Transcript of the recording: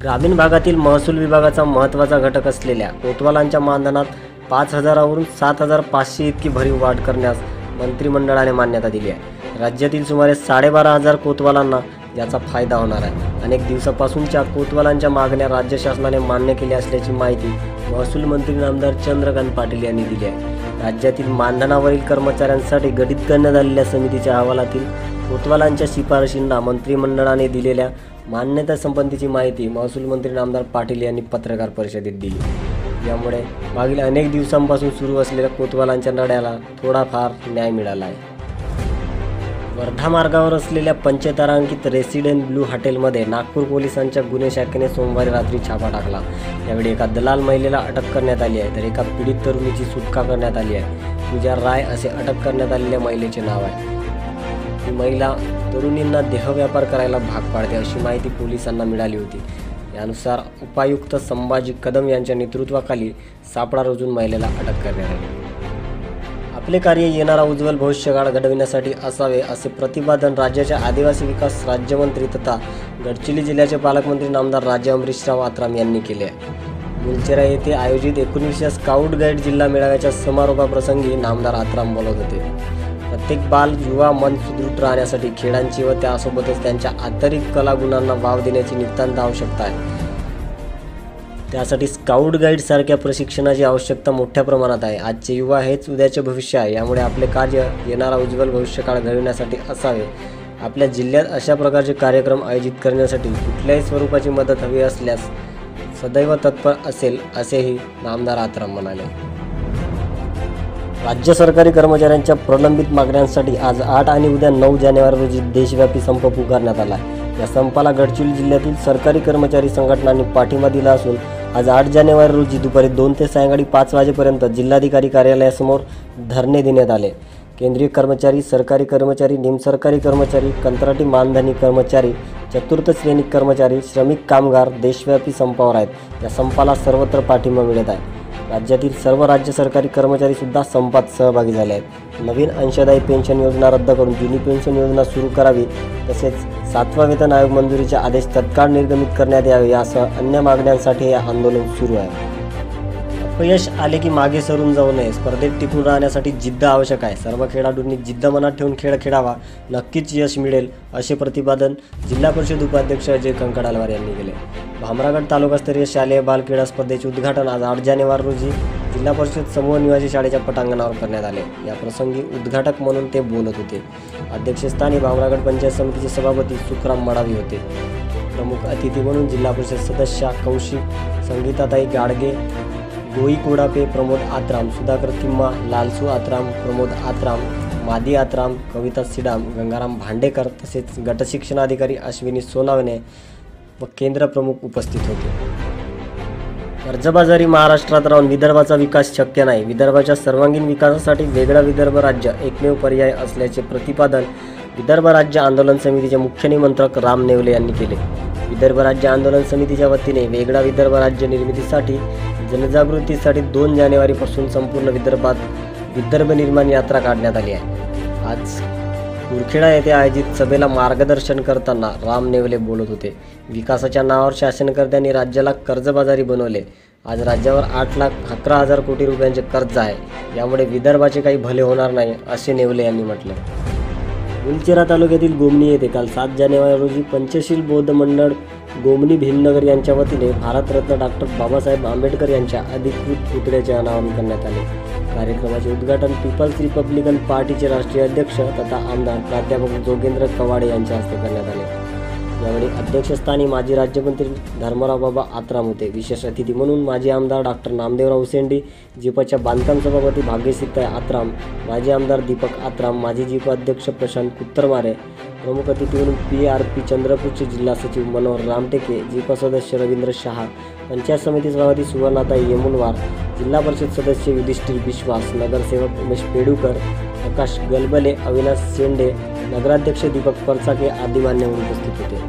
ग्रामीण भागातील महसूल विभागाचा महत्त्वाचा घटक असलेल्या कोतवालांच्या मानधनात पाच हजारावरून सात हजार पाचशे इतकी भरीव वाढ करण्यास मंत्रिमंडळाने मान्यता दिली आहे. राज्यातील सुमारे साडेबारा हजार कोतवालांना याचा फायदा होणार आहे. अनेक दिवसापासूनच्या कोतवालांच्या मागण्या राज्य शासनाने मान्य केल्या असल्याची माहिती महसूल मंत्री नामदार चंद्रकांत पाटील यांनी दिली आहे. राज्यातील मानधनावरील कर्मचाऱ्यांसाठी गठीत करण्यात आलेल्या समितीच्या अहवालातील कोतवालांच्या शिफारशींना मंत्रिमंडळाने दिलेल्या मान्यता संबंधीची माहिती महसूल मंत्री नामदार पाटील यांनी पत्रकार परिषदेत दिली. यामुळे मागील अनेक दिवसांपासून सुरू असलेल्या कोतवालांच्या लढ्याला थोडाफार न्याय मिळाला आहे. वर्धा मार्गावर असलेल्या पंचतारांकित रेसिडेंट ब्लू हॉटेलमध्ये नागपूर पोलिसांच्या गुन्हे शाखेने सोमवारी रात्री छापा टाकला. यावेळी एका दलाल महिलेला अटक करण्यात आली आहे तर एका पीडित तरुणीची सुटका करण्यात आली आहे. पूजा राय असे अटक करण्यात आलेल्या महिलेचे नाव आहे. ही महिला तरुणींना देहव्यापार करायला भाग पाडते अशी माहिती पोलिसांना मिळाली होती. यानुसार उपायुक्त संभाजी कदम यांच्या नेतृत्वाखाली सापळा रोजून महिलेला अटक करण्यात आली. आपले कार्य येणारा उज्ज्वल भविष्यकाळ घडविण्यासाठी असावे असे प्रतिपादन राज्याच्या आदिवासी विकास राज्यमंत्री तथा गडचिरोली जिल्ह्याचे पालकमंत्री नामदार राजे अमरीशराव आत्राम यांनी केले आहे. मुलचेरा येथे आयोजित एकोणीसशे स्काउट गाईड जिल्हा मेळाव्याच्या समारोपाप्रसंगी नामदार आत्राम बोलत होते. प्रत्येक बाल युवा मन सुदृढ राहण्यासाठी खेळांची व त्यासोबतच त्यांच्या आंतरिक कलागुणांना वाव देण्याची नितांत आवश्यकता आहे. त्यासाठी स्काउट गाईडसारख्या प्रशिक्षणाची आवश्यकता मोठ्या प्रमाणात आहे. आजचे युवा हेच उद्याचे भविष्य आहे. यामुळे आपले कार्य येणारा उज्ज्वल भविष्यकाळ घडविण्यासाठी असावे. आपल्या जिल्ह्यात अशा प्रकारचे कार्यक्रम आयोजित करण्यासाठी कुठल्याही स्वरूपाची मदत हवी असल्यास सदैव तत्पर असेल असेही नामदार आत्राम म्हणाले. राज्य सरकारी कर्मचाऱ्यांच्या प्रलंबित मागण्यांसाठी आज आठ आणि उद्या नऊ जानेवारी रोजी देशव्यापी संप पुकारण्यात आला. या संपाला गडचिरोली जिल्ह्यातील सरकारी कर्मचारी संघटनांनी पाठिंबा दिला असून आज आठ जानेवारी रोजी दुपारी दोन ते सायंकाळी पाच वाजेपर्यंत जिल्हाधिकारी कार्यालयासमोर धरणे देण्यात आले. केंद्रीय कर्मचारी सरकारी कर्मचारी निमसरकारी कर्मचारी कंत्राटी मानधनी कर्मचारी चतुर्थ श्रेणी कर्मचारी श्रमिक कामगार देशव्यापी संपावर आहेत. या संपाला सर्वत्र पाठिंबा मिळत आहे. राज्यातील सर्व राज्य सरकारी कर्मचारी सुद्धा संपात सहभागी झाले आहेत. नवीन अंशदायी पेन्शन योजना रद्द करून जुनी पेन्शन योजना सुरू करावी तसेच सातवा वेतन आयोग मंजुरीचे आदेश तत्काळ निर्गमित करण्यात यावे यासह अन्य मागण्यांसाठी हे आंदोलन सुरू आहे. अपयश आले की मागे सरून जाऊ नये. स्पर्धेत टिकून राहण्यासाठी जिद्द आवश्यक आहे. सर्व खेळाडूंनी जिद्द मनात ठेवून खेळ खेळावा. नक्कीच यश मिळेल असे प्रतिपादन जिल्हा परिषद उपाध्यक्ष अजय कंकडालवार यांनी केले. भामरागड तालुकास्तरीय शालेय बाल क्रीडा स्पर्धेचे उद्घाटन आज आठ जानेवारी रोजी जिल्हा परिषद समूह निवासी शाळेच्या पटांगणावर करण्यात आले. या प्रसंगी उद्घाटक म्हणून ते बोलत होते. अध्यक्षस्थानी भामरागड पंचायत समितीचे सभापती सुखराम मडावी होते. प्रमुख अतिथी म्हणून जिल्हा परिषद सदस्या कौशिक संगीताताई गाडगे गोई कोडापे प्रमोद आत्राम सुधाकर किम्मा लालसू आत्राम प्रमोद आत्राम मादी आत्राम कविता सिडाम गंगाराम भांडेकर तसेच गटशिक्षणाधिकारी अश्विनी सोनावणे व केंद्र प्रमुख उपस्थित होते. कर्जबाजारी महाराष्ट्रात राहून विदर्भाचा विकास शक्य नाही. विदर्भाच्या सर्वांगीण विकासासाठी वेगळा विदर्भ राज्य एकमेव पर्याय असल्याचे प्रतिपादन विदर्भ राज्य आंदोलन समितीचे मुख्य निमंत्रक राम नेवले यांनी केले. विदर्भ राज्य आंदोलन समितीच्या वतीने वेगळा विदर्भ राज्य निर्मितीसाठी जनजागृतीसाठी दोन जानेवारीपासून संपूर्ण विदर्भात विदर्भ निर्माण यात्रा काढण्यात आली आहे. आज कुरखेडा येथे आयोजित सभेला मार्गदर्शन करताना राम नेवले बोलत होते. विकासाच्या नावावर शासनकर्त्यांनी राज्याला कर्जबाजारी बनवले. आज राज्यावर आठ लाख अकरा हजार कोटी रुपयांचे कर्ज आहे. यामुळे विदर्भाचे काही भले होणार नाही असे नेवले यांनी म्हटलं. उंचेरा तालुक्यातील गोमणी येथे काल सात जानेवारी रोजी पंचशील बौद्ध मंडळ गोमनी भीमनगर यांच्या वतीने भारतरत्न डॉक्टर बाबासाहेब आंबेडकर यांच्या अधिकृत पुतळ्याचे अनावरण करण्यात आले. कार्यक्रमाचे उद्घाटन पीपल्स रिपब्लिकन पार्टीचे राष्ट्रीय अध्यक्ष तथा आमदार प्राध्यापक जोगेंद्र कवाडे यांच्या हस्ते करण्यात आले. यावेळी अध्यक्षस्थानी माजी राज्यमंत्री धर्मराव बाबा आत्राम होते विशेष अतिथी म्हणून माजी आमदार डॉक्टर नामदेवराव उसेंडी जिपच्या बांधकाम सभापती भाग्यसिद्धाय आत्राम माजी आमदार दीपक आत्राम माजी जिप अध्यक्ष प्रशांत कुत्तरमारे प्रमुख अतिथी म्हणून पी आर पी चंद्रपूरचे जिल्हा सचिव मनोहर रामटेके जिप सदस्य रवींद्र शहा पंचायत समिती सभापती सुवर्णाताई येमुलवार जिल्हा परिषद सदस्य युधिष्ठिर विश्वास नगरसेवक उमेश पेडूकर प्रकाश गलबले अविनाश शेंडे नगराध्यक्ष दीपक परचाके आदी मान्यवर उपस्थित होते.